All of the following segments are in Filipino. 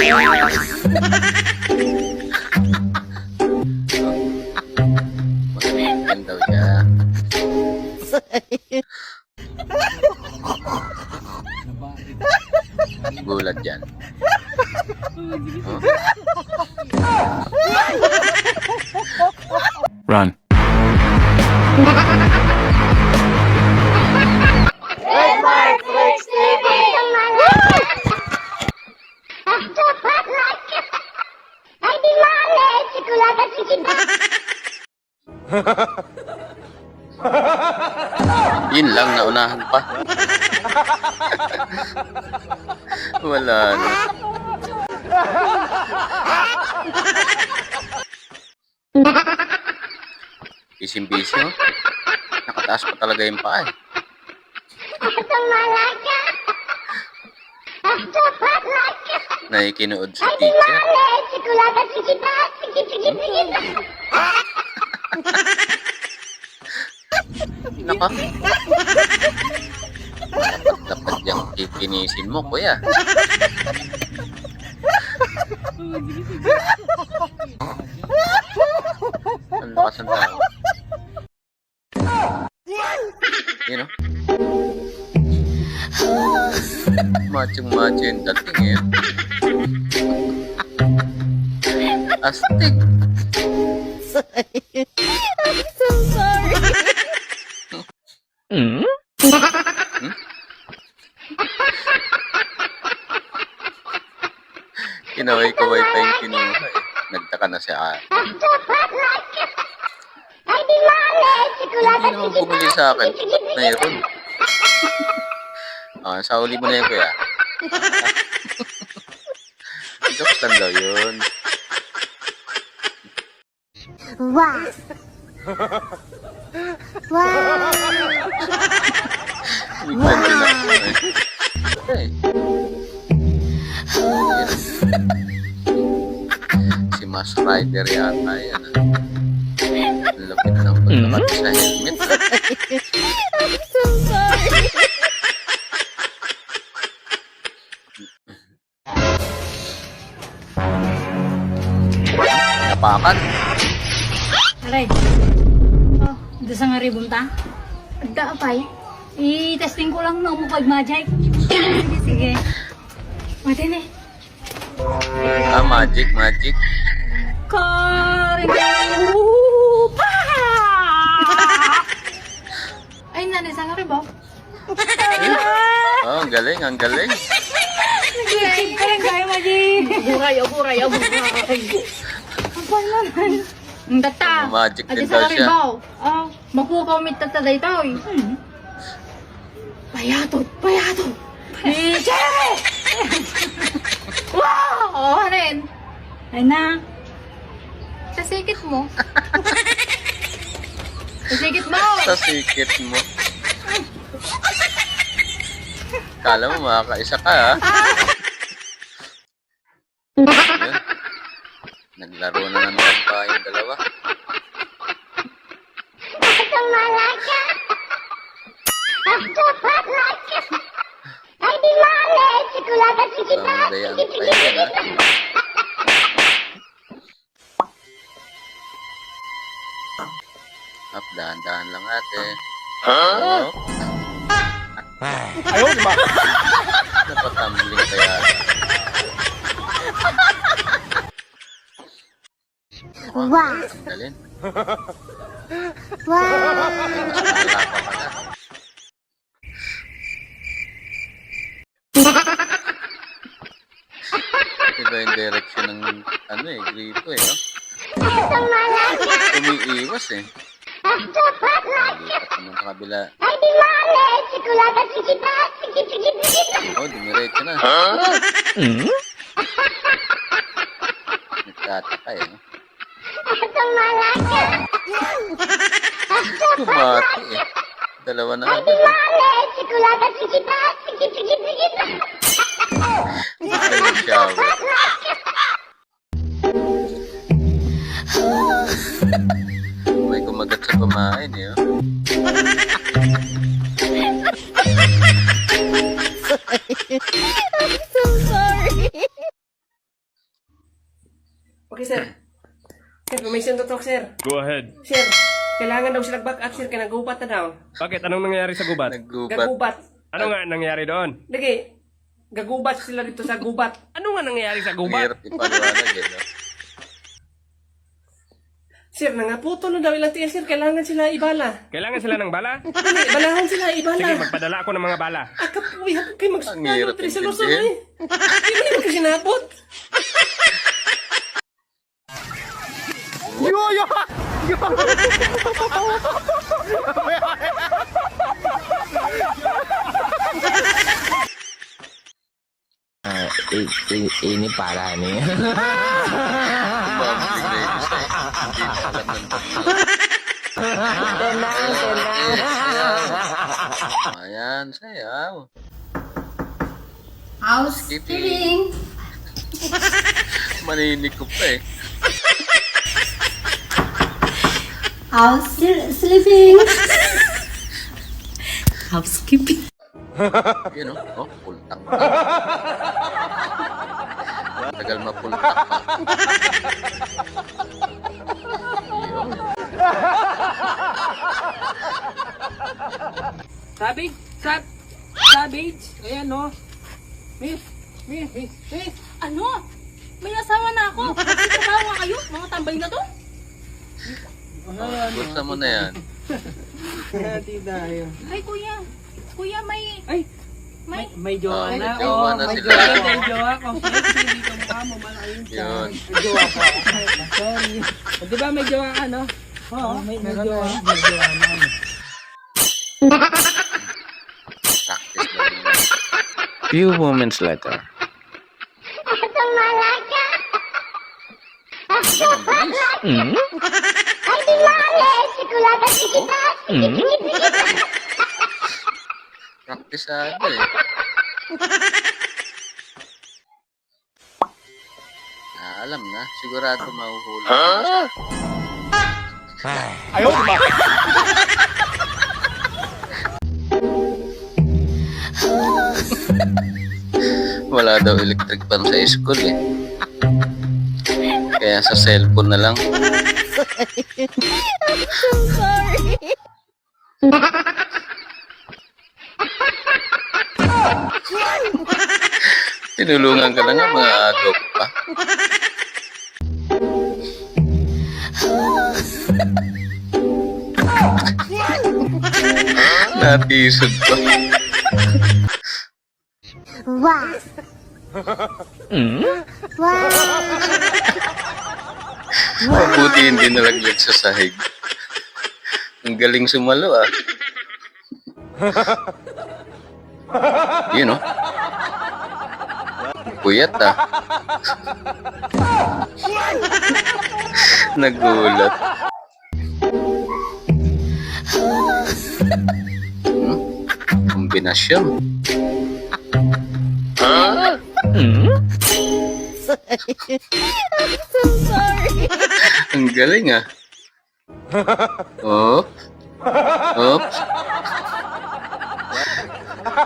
Magaling daw siya. Gulat yan. Run. Ay, di mali! Sikulata si Yun lang, naunahan pa. Wala na. Bising-busy, oh. Nakataas pa talaga yung paa, eh. Laka! Nakikinood sa Ay, teacher. mali! Sikulata si kita! Sige, sige, sige! Naka. Dapat, yung kikinisin mo, kuya. Ang lakas ng tao. Yun, oh. Machong-macho yung dating, eh. Astig. Kinaway-kaway pa yung kinuha, eh. Nagtaka na si Ate. Hindi naman bumili sa akin. Mayroon. Ah, sa uli mo na yun, kuya. Jokes lang daw yun. Wow! Wow! Biglan Mas Rider yata yan. Ang lapit ng pagkakat sa helmet. Napakan. Aray. Oh, ito sa nga ribon ta? Agda apay? I-testing ko lang no mo pag magic. sige, sige. Matini. Ah, magic, magic. Karibupa! Ay, nanay, sa nga rin ba? Oh, ang galing, ang galing. Nag-iisip ka lang kayo, magic. Buray, oh, buray, oh, buray. Ang palanan. Ang tata. Magic Adi din daw siya. ba? Ah, makuha kami tata day tao eh. Hmm. Payatot, payatot. Ni Jerry! wow! Oh, rin. Ay na. Sa sikit mo. Sa sikit mo. Sa sikit mo. Kala mo makakaisa ka, ha? Up, dahan-dahan lang ate. Huh? Ayaw, di ba? Napatumbling kaya. Wow! Dalin. Wow! Iba yung direction ng ano eh, gripo eh, no? Umiiwas eh. Naman sa kabila. Ay, di mali! Sikulata si kita! Sige, sige, sige! Oh, dumiretso na. Mm? Nagtataka eh. no? Tumalaka! Tumati eh. Dalawa na eh. Mali! Sikulata si kita! Sige, sige, sige! Ayun siya. Go ahead. Sir, kailangan daw sila back up, sir. Kaya nagubat na daw. Bakit? Anong nangyari sa gubat? Naggubat. Gagubat. Ano nga nangyari doon? Lagi, gagubat sila dito sa gubat. Ano nga nangyari sa gubat? hirap ipaliwanag eh. No? Sir, nangaputo na daw ilang tiyan, sir. Kailangan sila ibala. Kailangan sila ng bala? Dali, balahon sila, ibala. Sige, magpadala ako ng mga bala. Akap, uy, hapag kayo Ang magsunod. hirap Tri sa Luzon, intindihin. Hindi mo kasi napot. Ah, i- i- ini para ni. Mabigay ko siya eh. Hindi niya alam ng tatlo. Ayan, sayaw. Housekeeping. Maninig ko pa eh. House sleeping. Housekeeping. Yun o. Oh, pultang. Tagal mapultak pa. Savage, sab, savage. Ayan, no. Miss, miss, miss, miss. Ano? May asawa na ako. Magsitrabaho nga kayo. Mga tambay na to. Bulsa mo na yan. Hati tayo. Ay, kuya. Kuya, may... Ay, May... may Oh, jowa may na. jowa oh, na may sila. jowa, may jowa. Complete, hindi ka mukha mo, malaki yung Yun. tiyan. May jowa ka. Sorry. O, Di ba may jowa ka, no? Oo, may, may jowa. May jowa na. Rin. Few moments later. Eto malaga. Hmm? Sigurado si kita. Practice sa ano eh. Ah, alam na. Sigurado mahuhuli. Wala daw electric pan sa school eh. Kaya sa cellphone na lang. Tinulungan ka na nga, mga agaw pa. Natisod pa. Wow. Hmm? Wow. Mabuti hindi nalaglag sa sahig. Ang galing sumalo ah. Yun oh. Puyat ah. Nagulat. Hmm? Kombinasyon. Hmm? Ang galing ah. Oh. Oops.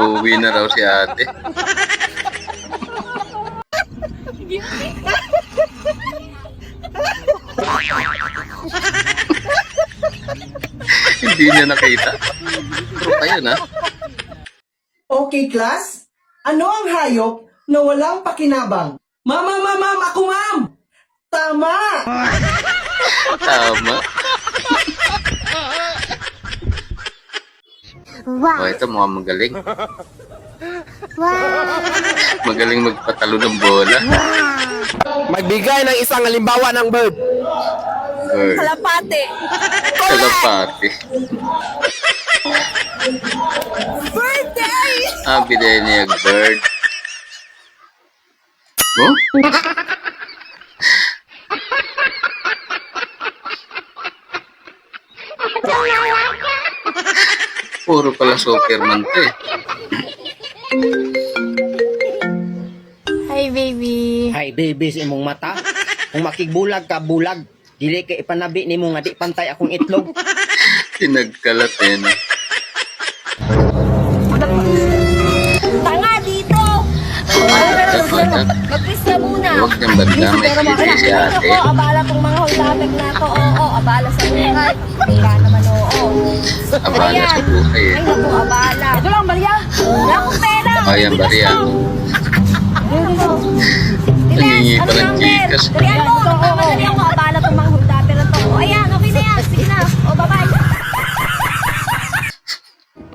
Uwi na raw si ate. Hindi niya nakita. Pero kayo na. Okay, class? Ano ang hayop na walang pakinabang? Mama, mama, ma'am, ako, ma'am! Tama! Tama. Wow. Oh, ito mukhang magaling. Wow. Magaling magpatalo ng bola. Magbigay ng isang halimbawa ng verb. Bird. Kalapate. Kalapati. Birthday! Ah, bineniyag bird. Oh? Puro pala Superman to eh. Hi, baby. Hay baby sa imong mata. Kung makigbulag ka, bulag. Dili kay ipanabi nimo nga di pantay akong itlog. Tinagkalat eh. No? Tanga dito! Ka muna. huwag niyang banda. May si ate. Oo, abala kong mga hulabag na to. Oo, abala sa buhay. Tira naman, oo. Abala sa buhay. Ay, naku, abala. Ito lang, Maria. Wala akong pera. Ayan, Maria. Nangingi pa ng Gcash. Dalian mo, nagmamadali ako. Abala tong mga hulabag na to. O, ayan, okay na yan. Sige na. O, bye-bye.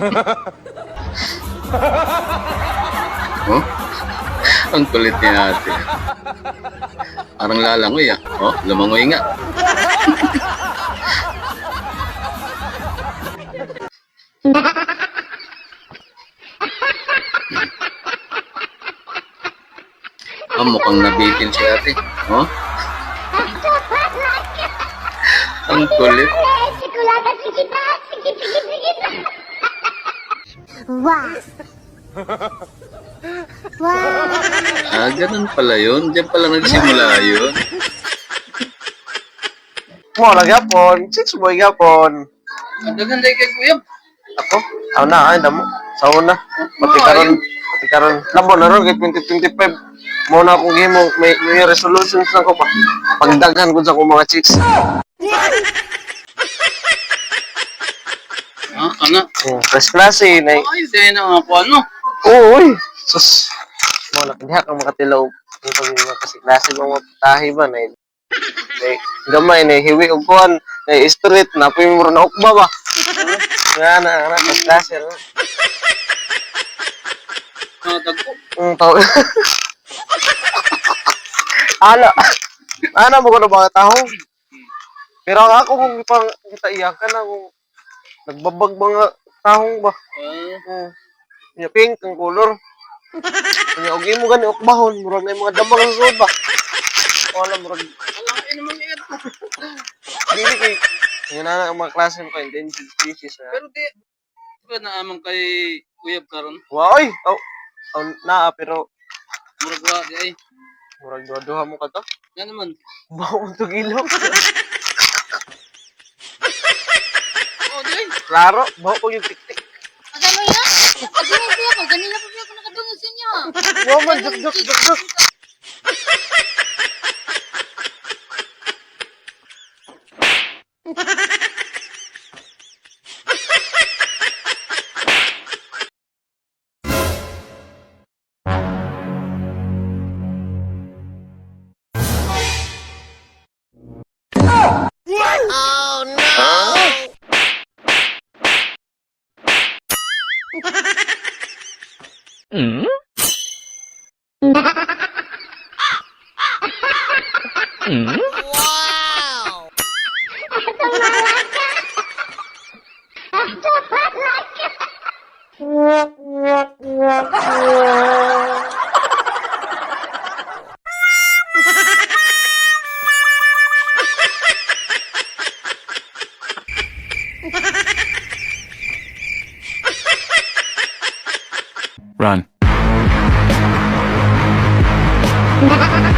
Oh? Ang kulit ni ate. Parang lalangoy ah. Oh, lumangoy nga. Oh, mukhang nabitin si ate. Oh? Ang kulit. Wow. Wow. Ah, ganun pala yun. Diyan pala nagsimula yun. Mo lang yapon, six boy yapon. Ang ganda kay Kuya. Ako, ako na ay damo. Sa una. Pati karon, pati karon. Labo na ron kay 2025. Mo na akong gihimo may Year resolutions na ko pa. Pagdaghan ko sa akong mga chicks. Ah, ano? Hmm, first class eh. Na, Ay, din ang ako ano. Oo, uy. Sus. Mo na kang makatilaw. Ang pag kasi klase mga tahi ba na na gamay na hiwi og kuan na street na po mo na ukba ba. Nga na class eh. no? Mga tagpo. Tao. Ala. Ana mo ko na mga tao. Pero ang ako kung pang kita iyakan na kung nagbabag mga tahong ba. Mm. Nya pink ang color. Nya og imo gani ukbahon murag na yung mga damang sa suod ba. Wala murag. Wala ay naman iyan. Dili kay yun na ang mga klase kay endangered species na. Pero di, ba na amang kay Kuya karon? Wow, oy. Oh, oh, naa pero Murag wa di ay. murag duha-duha mo ka to. Yan naman. Bawang to ilaw. Oh, di ay. Klaro, bawa ko yung tiktik. Ano mo yan? Pag-inig ako, ganila pa ako nakadungog sa inyo. Wow, man, duk, duk, duk, duk. Mm? mm? ¡Ja, ja, ja!